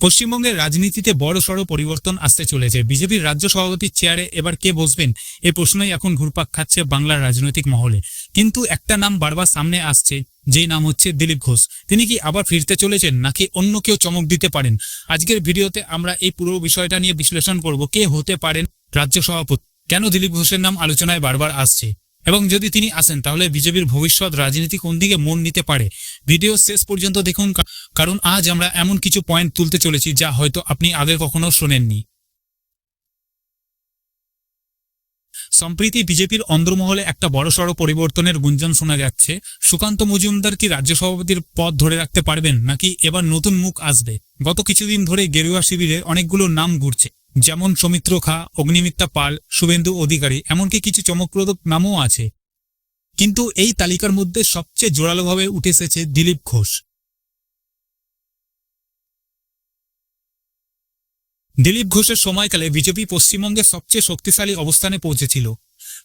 পশ্চিমবঙ্গের রাজনীতিতে বড় সড় পরিবর্তন আসতে চলেছে। বিজেপির রাজ্য সভাপতির চেয়ারে এবার কে বসবেন? এ প্রশ্নই এখন ঘুরপাক খাচ্ছে বাংলার রাজনৈতিক মহলে। কিন্তু একটা নাম বারবার সামনে আসছে যেই নাম হচ্ছে দিলীপ ঘোষ। তিনি কি আবার ফিরতে চলেছেন, নাকি অন্য কেউ চমক দিতে পারেন? আজকের ভিডিওতে আমরা এই পুরো বিষয়টা নিয়ে বিশ্লেষণ করব, কে হতে পারেন রাজ্য সভাপতি। কেন দিলীপ ঘোষের নাম আলোচনায় বারবার আসছে? এবং যদি তিনি আসেন, তাহলে বিজেপির ভবিষ্যৎ রাজনীতি কোন দিকে মন নিতে পারে? ভিডিও শেষ পর্যন্ত দেখুন কারণ আজ আমরা এমন কিছু পয়েন্ট তুলতে চলেছি যা হয়তো আপনি আগে কখনো শোনেননি। সম্প্রীতি বিজেপির অন্দরমহলে একটা বড়সড় পরিবর্তনের গুঞ্জন শোনা যাচ্ছে। সুকান্ত মজুমদার কি রাজ্য সভাপতির পদ ধরে রাখতে পারবেন, নাকি এবার নতুন মুখ আসবে? গত কিছুদিন ধরে গেরুয়া শিবিরে অনেকগুলো নাম ঘুরছে। যেমন সৌমিত্র খা অগ্নিমিত্রা পাল, শুভেন্দু অধিকারী, এমনকি কিছু চমকপ্রদ নামও আছে। কিন্তু এই তালিকার মধ্যে সবচেয়ে জোরালোভাবে উঠে এসেছে দিলীপ ঘোষ। দিলীপ ঘোষের সময়কালে বিজেপি পশ্চিমবঙ্গে সবচেয়ে শক্তিশালী অবস্থানে পৌঁছেছিল।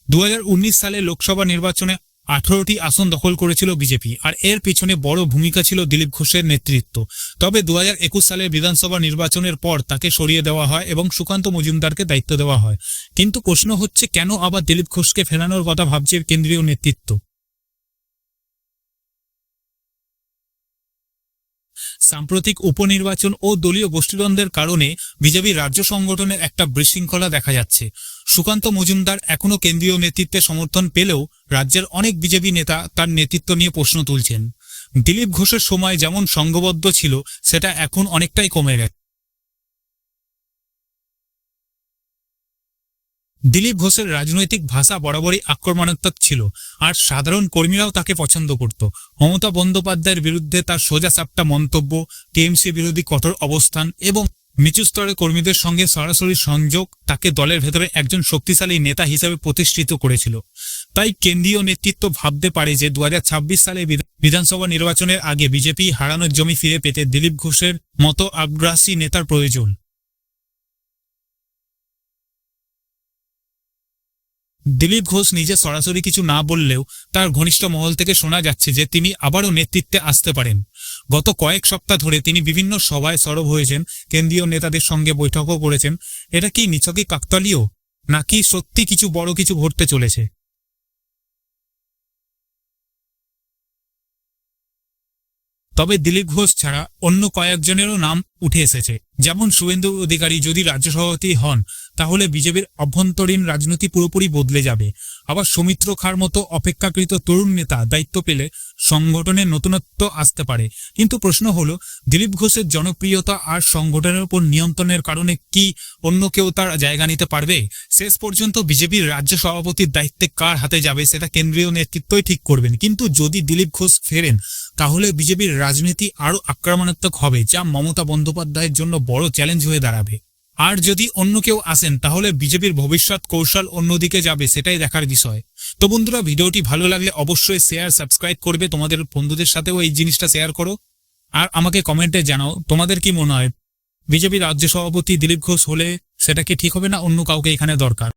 দু হাজার উনিশ সালে লোকসভা নির্বাচনে আঠারোটি আসন দখল করেছিল বিজেপি, আর এর পিছনে বড় ভূমিকা ছিল দিলীপ ঘোষের নেতৃত্ব। তবে দু হাজার একুশ সালের বিধানসভা নির্বাচনের পর তাকে সরিয়ে দেওয়া হয় এবং সুকান্ত মজুমদারকে দায়িত্ব দেওয়া হয়। কিন্তু প্রশ্ন হচ্ছে, কেন আবার দিলীপ ঘোষকে ফেরানোর কথা ভাবছে কেন্দ্রীয় নেতৃত্ব? সাম্প্রতিক উপনির্বাচন ও দলীয় গোষ্ঠীদ্বন্দ্বের কারণে বিজেপি রাজ্য সংগঠনের একটা বিশৃঙ্খলা দেখা যাচ্ছে। সুকান্ত মজুমদার এখনও কেন্দ্রীয় নেতৃত্বে সমর্থন পেলেও রাজ্যের অনেক বিজেপি নেতা তার নেতৃত্ব নিয়ে প্রশ্ন তুলছেন। দিলীপ ঘোষের সময় যেমন সংঘবদ্ধ ছিল, সেটা এখন অনেকটাই কমে গেছে। দিলীপ ঘোষের রাজনৈতিক ভাষা বরাবরই আক্রমণাত্মক ছিল, আর সাধারণ কর্মীরাও তাকে পছন্দ করত। মমতা বন্দ্যোপাধ্যায়ের বিরুদ্ধে তার সোজা সাপটা মন্তব্য, টিএমসি বিরোধী কঠোর অবস্থান এবং নিচু স্তরের কর্মীদের সঙ্গে সরাসরি সংযোগ তাকে দলের ভেতরে একজন শক্তিশালী নেতা হিসেবে প্রতিষ্ঠিত করেছিল। তাই কেন্দ্রীয় নেতৃত্ব ভাবতে পারে যে দু হাজার ছাব্বিশ সালে বিধা- বিধানসভা নির্বাচনের আগে বিজেপি হারানোর জমি ফিরে পেতে দিলীপ ঘোষের মতো আগ্রাসী নেতার প্রয়োজন। দিলীপ ঘোষ নিজে সরাসরি কিছু না বললেও তার ঘনিষ্ঠ মহল থেকে শোনা যাচ্ছে যে তিনি আবারও নেতৃত্বে আসতে পারেন। গত কয়েক সপ্তাহ ধরে তিনি বিভিন্ন সভায় সরব হয়েছেন, কেন্দ্রীয় নেতাদের সঙ্গে বৈঠকও করেছেন। এটা কি নিছকই কাকতালীয়? নাকি সত্যি কিছু বড় কিছু ঘটতে চলেছে? তবে দিলীপ ঘোষ ছাড়া অন্য কয়েকজনেরও নাম উঠে এসেছে। যেমন শুভেন্দু অধিকারী যদি রাজ্য সভাপতি হন তাহলে বিজেপির অভ্যন্তরীণ রাজনীতি পুরোপুরি বদলে যাবে। আবার সৌমিত্র খার মতো অপেক্ষাকৃত তরুণ নেতা দায়িত্ব পেলে সংগঠনের নতুনত্ব আসতে পারে। কিন্তু প্রশ্ন হলো, দিলীপ ঘোষের জনপ্রিয়তা আর সংগঠনের উপর নিয়ন্ত্রণের কারণে কি অন্য কেউ তার জায়গা নিতে পারবে? শেষ পর্যন্ত বিজেপির রাজ্য সভাপতির দায়িত্বে কার হাতে যাবে সেটা কেন্দ্রীয় নেতৃত্বই ঠিক করবেন। কিন্তু যদি দিলীপ ঘোষ ফেরেন, তাহলে বিজেপির রাজনীতি আরও আক্রমণাত্মক হবে, যা মমতা বন্দ্যোপাধ্যায়ের জন্য বড় চ্যালেঞ্জ হয়ে দাঁড়াবে। আর যদি অন্য কেউ আসেন, তাহলে বিজেপির ভবিষ্যৎ কৌশল অন্যদিকে যাবে, সেটাই দেখার বিষয়। তো বন্ধুরা, ভিডিওটি ভালো লাগলে অবশ্যই শেয়ার সাবস্ক্রাইব করবে। তোমাদের বন্ধুদের সাথেও এই জিনিসটা শেয়ার করো। আর আমাকে কমেন্টে জানাও, তোমাদের কি মনে হয়? বিজেপির রাজ্য সভাপতি দিলীপ ঘোষ হলে সেটা কি ঠিক হবে না? অন্য কাউকে এখানে দরকার।